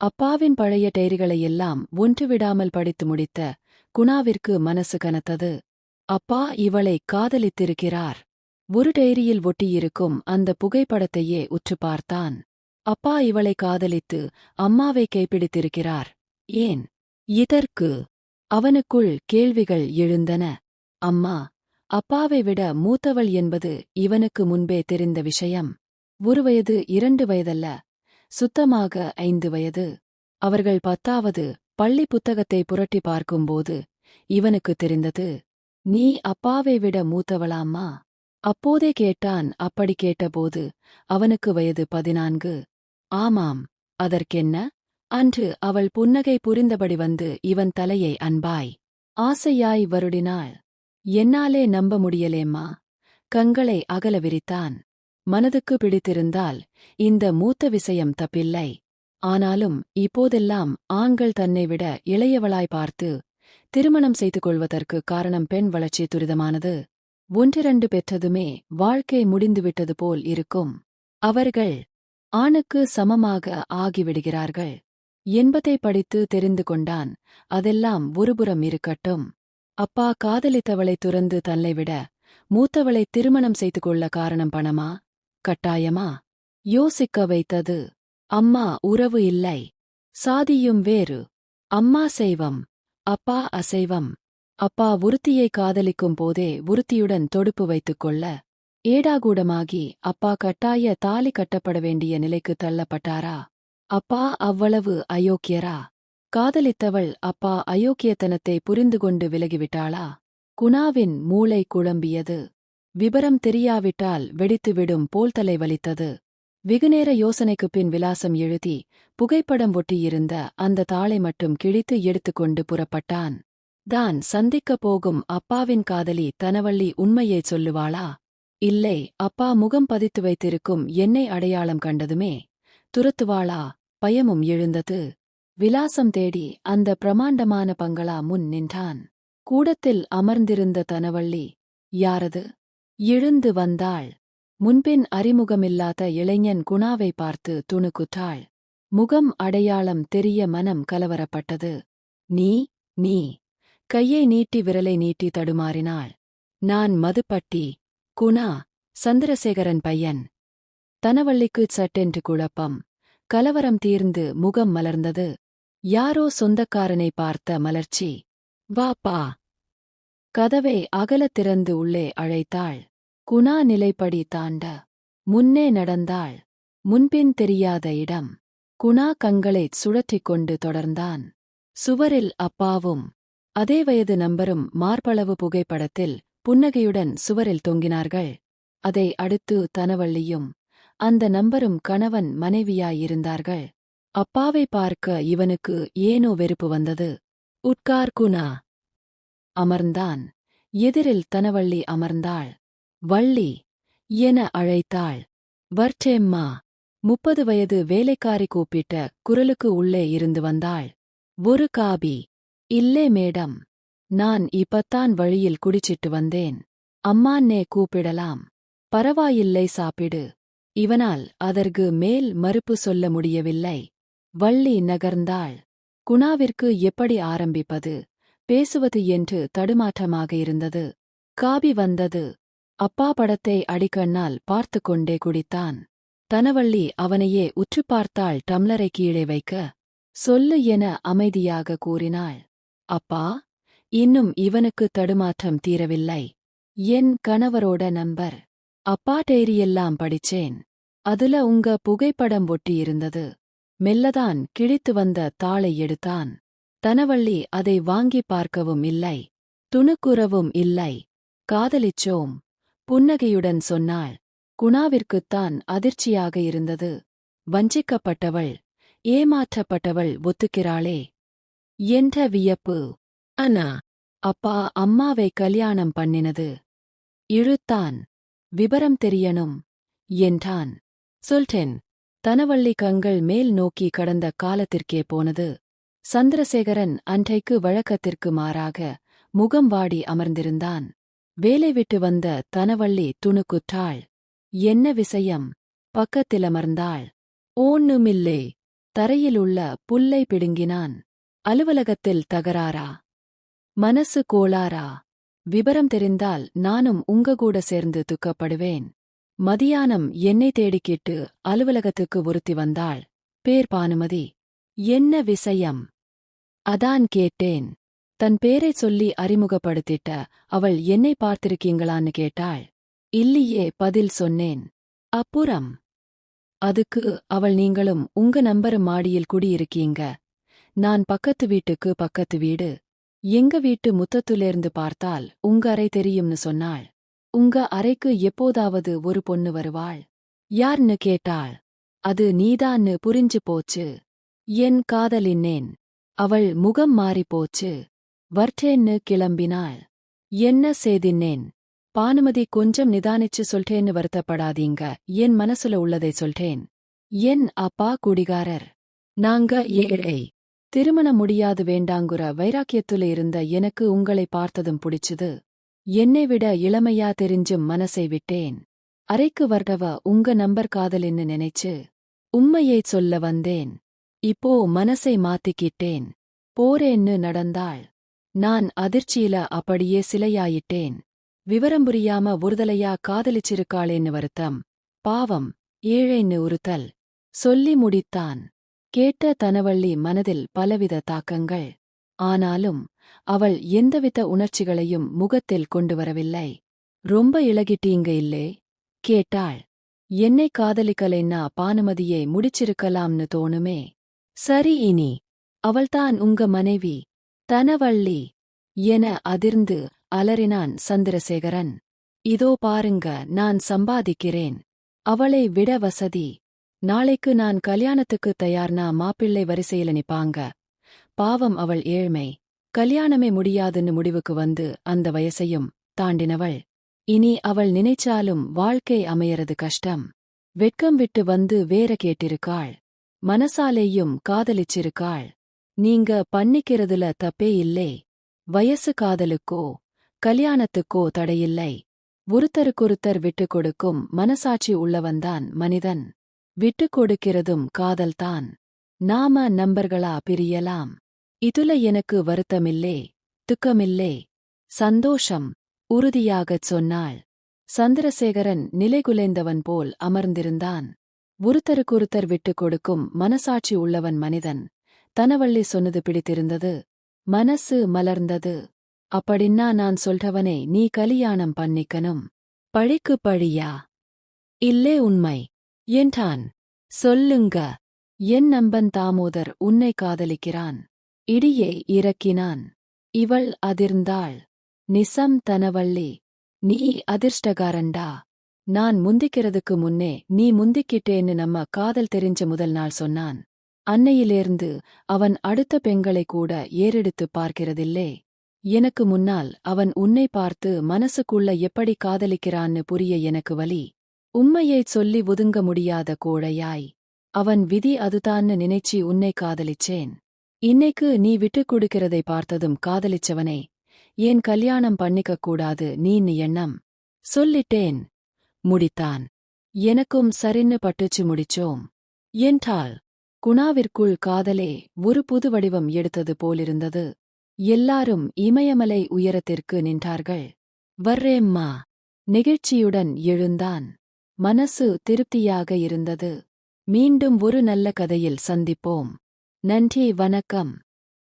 அப்பாவின் பழைய டைரிகளையெல்லாம் ஒன்றுவிடாமல் படித்து முடித்த குணாவிற்கு மனசு கனத்தது. அப்பா இவளை காதலித்திருக்கிறார். ஒரு டைரியில் ஒட்டியிருக்கும் அந்த புகைப்படத்தையே உற்று பார்த்தான். அப்பா இவளை காதலித்து அம்மாவை கைப்பிடித்திருக்கிறார். ஏன்? இதற்கு அவனுக்குள் கேள்விகள் எழுந்தன. அம்மா அப்பாவை விட மூத்தவள் என்பது இவனுக்கு முன்பே தெரிந்த விஷயம். ஒரு வயது இரண்டு வயதல்ல. சுத்தமாக ஐந்து வயது. அவர்கள் பத்தாவது பள்ளி புத்தகத்தை புரட்டி பார்க்கும்போது இவனுக்கு தெரிந்தது நீ அப்பாவை விட மூத்தவளாம்மா? அப்போதே கேட்டான். அப்படி கேட்டபோது அவனுக்கு வயது பதினான்கு. ஆமாம் அதற்கென்ன? அன்று அவள் புன்னகை புரிந்தபடி வந்து இவன் தலையை அன்பாய் ஆசையாய் வருடினாள். என்னாலே நம்ப முடியலேம்மா. கங்களை அகல விரித்தான். மனதுக்கு பிடித்திருந்தால் இந்த மூத்த விஷயம் தப்பில்லை. ஆனாலும் இப்போதெல்லாம் ஆண்கள் தன்னை விட இளையவளாய் பார்த்து திருமணம் செய்து கொள்வதற்கு காரணம் பெண் வளர்ச்சி துரிதமானது. ஒன்றிரண்டு பெற்றதுமே வாழ்க்கை முடிந்துவிட்டது போல் இருக்கும். அவர்கள் ஆணுக்கு சமமாக ஆகிவிடுகிறார்கள். என்பதை படித்து தெரிந்து கொண்டான். அதெல்லாம் ஒருபுறம் இருக்கட்டும். அப்பா காதலித்தவளை துறந்து தன்னை விட மூத்தவளை திருமணம் செய்து கொள்ள காரணம் பணமா? கட்டாயமா? யோசிக்க வைத்தது அம்மா உறவு இல்லை. சாதியும் வேறு. அம்மா செய்வம் அப்பா அசைவம். அப்பா உருத்தியை காதலிக்கும் போதே உருத்தியுடன் தொடுப்பு வைத்துக் கொள்ள. ஏடாகூடமாகி அப்பா கட்டாய தாலி கட்டப்பட வேண்டிய நிலைக்கு தள்ளப்பட்டாரா? அப்பா அவ்வளவு அயோக்கியரா? காதலித்தவள் அப்பா அயோக்கியத்தனத்தை புரிந்து கொண்டு விலகிவிட்டாளா? குணாவின் மூளை குழம்பியது. விபரம் தெரியாவிட்டால் வெடித்துவிடும் போல் தலை வலித்தது வெகுநேர யோசனைக்குப் பின் விலாசம் எழுதி புகைப்படம் ஒட்டியிருந்த அந்த தாளை மட்டும் கிழித்து எடுத்துக்கொண்டு புறப்பட்டான். தான் சந்திக்கப் போகும் அப்பாவின் காதலி தனவள்ளி உண்மையைச் சொல்லுவாளா? இல்லை அப்பா முகம் பதித்து வைத்திருக்கும் என்னை அடையாளம் கண்டதுமே. துரத்துவாளா? பயமும் எழுந்தது. விலாசம் தேடி அந்த பிரமாண்டமான பங்களா முன் நின்றான். கூடத்தில் அமர்ந்திருந்த தனவள்ளி யாரது? எழுந்து வந்தாள். முன்பின் அறிமுகமில்லாத இளைஞன் குணாவை பார்த்து துணுக்குற்றாள். முகம் அடையாளம் தெரிய மனம் கலவரப்பட்டது. நீ நீ. கையை நீட்டி விரலை நீட்டி தடுமாறினாள். நான் மதுப்பட்டி குணா சந்திரசேகரன் பையன். தனவள்ளிக்கு சட்டென்று குழப்பம். கலவரம் தீர்ந்து முகம் மலர்ந்தது. யாரோ சொந்தக்காரனை பார்த்த மலர்ச்சி. வாப்பா கதவை அகலத் திறந்து உள்ளே அழைத்தாள். குணா நிலைப்படி தாண்ட முன்னே நடந்தாள். முன்பின் தெரியாத இடம். குணா கண்களைச் சுழற்றிக் கொண்டு தொடர்ந்தான். சுவரில் அப்பாவும் அதே வயது நம்பரும் மார்பளவு புகைப்படத்தில் புன்னகையுடன் சுவரில் தொங்கினார்கள். அதை அடுத்து தனவள்ளியும் அந்த நம்பரும் கணவன் மனைவியாயிருந்தார்கள். அப்பாவை பார்க்க இவனுக்கு ஏனோ வெறுப்பு வந்தது. உட்கார் குணா. அமர்ந்தான். எதிரில் தனவள்ளி அமர்ந்தாள். வள்ளி என அழைத்தாள். வர்ச்சேம்மா முப்பது வயது வேலைக்காரி கூப்பிட்ட குரலுக்கு உள்ளே இருந்து வந்தாள். ஒரு காபி. இல்லே மேடம் நான் இப்பத்தான் வழியில் குடிச்சிட்டு வந்தேன். அம்மான்னே கூப்பிடலாம். பரவாயில்லை சாப்பிடு. இவனால் அதற்கு மேல் மறுப்பு சொல்ல முடியவில்லை. வள்ளி நகர்ந்தாள். குணாவிற்கு எப்படி ஆரம்பிப்பது? பேசுவது என்று தடுமாற்றமாக இருந்தது. காபி வந்தது. அப்பா படத்தை அடிக்கண்ணால் பார்த்து கொண்டே குடித்தான். தனவள்ளி அவனையே உற்று பார்த்தாள் டம்ளரை கீழே வைக்க. சொல்லு என அமைதியாக கூறினாள். அப்பா இன்னும் இவனுக்கு தடுமாற்றம் தீரவில்லை. என் கணவரோட நம்பர் அப்பா டைரியெல்லாம் படிச்சேன். அதுல உங்க புகைப்படம் ஒட்டியிருந்தது மெல்லதான் கிழித்து வந்த தாளை எடுத்தான். தனவள்ளி அதை வாங்கிப் பார்க்கவும் இல்லை. துணுக்குறவும் இல்லை. காதலிச்சோம். புன்னகையுடன் சொன்னாள். குணாவிற்குத்தான் அதிர்ச்சியாக இருந்தது. வஞ்சிக்கப்பட்டவள். ஏமாற்றப்பட்டவள் ஒத்துக்கிறாளே. என்ற வியப்பு. அண்ணா. அப்பா அம்மாவை கல்யாணம் பண்ணினது. இழுத்தான். விபரம் தெரியணும். என்றான். சொல்டேன். தனவள்ளி கங்கள் மேல் நோக்கி கடந்த காலத்திற்கே போனது. சந்திரசேகரன் அன்றைக்கு வழக்கத்திற்கு மாறாக முகம் வாடி அமர்ந்திருந்தான். வேலை விட்டு வந்த தனவள்ளி துணுக்குற்றாள். என்ன விஷயம்? பக்கத்திலமர்ந்தாள் ஓண்ணுமில்லே தரையிலுள்ள புல்லை பிடுங்கினான். அலுவலகத்தில் தகராறா? மனசு கோளாரா விபரம் தெரிந்தால் நானும் உங்க கூட சேர்ந்து துக்கப்படுவேன். மதியானம் என்னை தேடிக்கிட்டு அலுவலகத்துக்கு ஒருத்தி வந்தாள். பேர் பானுமதி. என்ன விஷயம்? அதான் கேட்டேன். தன் பேரைச் சொல்லி அறிமுகப்படுத்திட்ட அவள் என்னை பார்த்திருக்கீங்களான்னு கேட்டாள். இல்லையே பதில் சொன்னேன். அப்புறம்? அதுக்கு அவள் நீங்களும் உங்க நம்பர் மாடியில் குடியிருக்கீங்க. நான் பக்கத்து வீட்டுக்கு பக்கத்து வீடு. எங்க வீட்டு முத்தத்துலேருந்து பார்த்தால் உங்க அறை தெரியும்னு சொன்னாள். உங்க அறைக்கு எப்போதாவது ஒரு பொண்ணு வருவாள். யார்னு கேட்டாள். அது நீதான்னு புரிஞ்சு போச்சு. என் காதலின்னேன். அவள் முகம் மாறிப்போச்சு. வர்றேன்னு கிளம்பினாள். என்ன செய்தினேன் பானுமதி கொஞ்சம் நிதானிச்சு சொல்றேன்னு வருத்தப்படாதீங்க. என் மனசுல உள்ளதை சொல்றேன் என் அப்பா குடிகாரர். நாங்க ஏழை திருமணம் முடியாது வேண்டாங்குற வைராக்கியத்துல இருந்த எனக்கு உங்களை பார்த்ததும் பிடிச்சுது. என்னை விட இளமையா தெரிஞ்சும் மனசை விட்டேன். அறைக்கு வர்றவ உங்க நம்பர் காதலின்னு நினைச்சு உம்மையைச் சொல்ல வந்தேன். இப்போ மனசை மாத்திக்கிட்டேன். போறேன்னு நடந்தாள் நான் அதிர்ச்சியில அப்படியே சிலையாயிட்டேன். விவரம் புரியாம ஒருதலையா காதலிச்சிருக்காளேன்னு வருத்தம். பாவம் ஏழைன்னு உறுத்தல். சொல்லி முடித்தான். கேட்ட தனவள்ளி மனதில் பலவித தாக்கங்கள். ஆனாலும் அவள் எந்தவித உணர்ச்சிகளையும் முகத்தில் கொண்டு வரவில்லை ரொம்ப இழகிட்டீங்க இல்லே கேட்டாள். என்னை காதலிக்கலைன்னா பானுமதியை முடிச்சிருக்கலாம்னு தோணுமே. சரி இனி அவள்தான் உங்க மனைவி தனவள்ளி என அதிர்ந்து அலறினான் சந்திரசேகரன். இதோ பாருங்க நான் சம்பாதிக்கிறேன். அவளை விட வசதி. நாளைக்கு நான் கல்யாணத்துக்கு தயார்னா மாப்பிள்ளை வரிசையில நிப்பாங்க. பாவம் அவள் ஏழ்மை. கல்யாணமே முடியாதுன்னு முடிவுக்கு வந்து அந்த வயசையும் தாண்டினவள். இனி அவள் நினைச்சாலும் வாழ்க்கை அமையறது கஷ்டம். வெட்கம் விட்டு வந்து வேற கேட்டிருக்காள். மனசாலேயும் காதலிச்சிருக்காள். நீங்க பண்ணிக்கிறதுல தப்பே இல்லை. வயசு காதலுக்கோ கல்யாணத்துக்கோ தடையில்லை. ஒருத்தருக்கொருத்தர் விட்டுக் கொடுக்கும் மனசாட்சி உள்ளவன்தான் மனிதன். விட்டுக் கொடுக்கிறதும் காதல்தான். நாம நம்பர்களா பிரியலாம். இதுல எனக்கு வருத்தமில்லே துக்கமில்லே. சந்தோஷம் உறுதியாகச் சொன்னாள். சந்திரசேகரன் நிலைகுலைந்தவன் போல் அமர்ந்திருந்தான். ஒருத்தருக்கொருத்தர் விட்டுக் கொடுக்கும் மனசாட்சி உள்ளவன் மனிதன். தனவள்ளி சொன்னது பிடித்திருந்தது. மனசு மலர்ந்தது. அப்படின்னா நான் சொல்றவனே நீ கலியாணம் பண்ணிக்கணும். பழிக்கு பழியா? இல்லே உண்மை. என்றான். சொல்லுங்க. என் நம்பன் தாமோதர் உன்னை காதலிக்கிறான். இடியை இறக்கினான். இவள் அதிர்ந்தாள். நிசம் தனவள்ளி. நீ அதிர்ஷ்டகாரண்டா நான் முந்திக்கிறதுக்கு முன்னே நீ முந்திக்கிட்டேன்னு நம்ம காதல் தெரிஞ்ச முதல் நாள் சொன்னான். அன்னையிலேர்ந்து அவன் அடுத்த பெண்களை கூட ஏறெடுத்து பார்க்கிறதில்லே. எனக்கு முன்னால் அவன் உன்னை பார்த்து மனசுக்குள்ள எப்படி காதலிக்கிறான்னு புரிய எனக்கு வலி. உம்மையைச் சொல்லி ஒதுங்க முடியாத கோழையாய். அவன் விதி அதுதான்னு நினைச்சி உன்னை காதலிச்சேன். இன்னைக்கு நீ விட்டுக் கொடுக்கிறதை பார்த்ததும் காதலிச்சவனே. ஏன் கல்யாணம் பண்ணிக்கக் கூடாது நீன்னு எண்ணம். சொல்லிட்டேன். முடித்தான். எனக்கும் சரின்னு பட்டுச்சு முடிச்சோம். என்றாள். குணாவிற்குள் காதலே ஒரு புது வடிவம் எடுத்தது போலிருந்தது. எல்லாரும் இமயமலை உயரத்திற்கு நின்றார்கள். வர்றேம்மா நெகிழ்ச்சியுடன் எழுந்தான். மனசு திருப்தியாக இருந்தது. மீண்டும் ஒரு நல்ல கதையில் சந்திப்போம். நன்றி வணக்கம்.